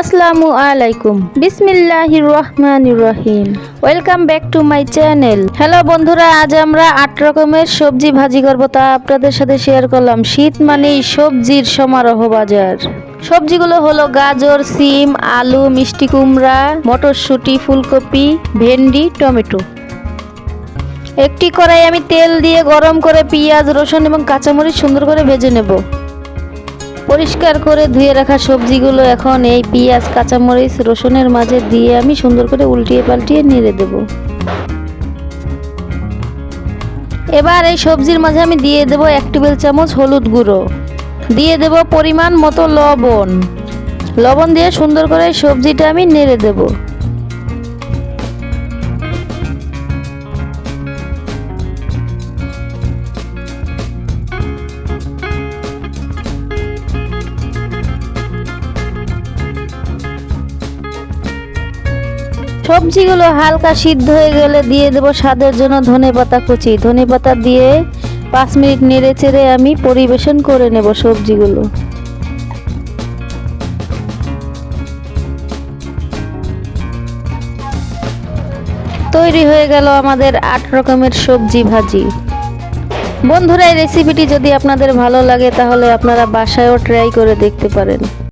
আসসালামু আলাইকুম। বিসমিল্লাহির রহমানির রহিম। Welcome back to my channel hello বন্ধুরা, আজ আমরা আট রকমের সবজি ভাজি করব। তা আপনাদের সাথে শেয়ার করলাম শীত মানেই সবজির সমারোহ বাজার। সবজিগুলো হলো গাজর, সিম, আলু, মিষ্টি কুমড়া, মটরশুঁটি, ফুলকপি, ভেন্ডি, টমেটো। একটি কড়াই আমি তেল দিয়ে গরম করে পেঁয়াজ, রসুন এবং কাঁচামরিচ সুন্দর করে ভেজে নেব। পরিষ্কার করে ধুয়ে রাখা সবজিগুলো এখন এই পেঁয়াজ, কাঁচামরিচ, রসুনের মাঝে দিয়ে আমি সুন্দর করে উল্টিয়ে পাল্টিয়ে নেড়ে দেব। এবার এই সবজির মাঝে আমি দিয়ে দেব এক টেবিল চামচ হলুদ গুঁড়ো। দিয়ে দেব পরিমাণ মতো লবণ। লবণ দিয়ে সুন্দর করে সবজিটা আমি নেড়ে দেবো। সবজিগুলো হালকা সিদ্ধ হয়ে গেলে দিয়ে দেব স্বাদের জন্য ধনে পাতা কুচি। ধনে পাতা দিয়ে পাঁচ মিনিট নেড়ে চেড়ে আমি পরিবেশন করে নেব সবজিগুলো। তৈরি হয়ে গেল আমাদের আট রকমের সবজি ভাজি। বন্ধুরা, এই রেসিপিটি যদি আপনাদের ভালো লাগে তাহলে আপনারা বাসায়ও ট্রাই করে দেখতে পারেন।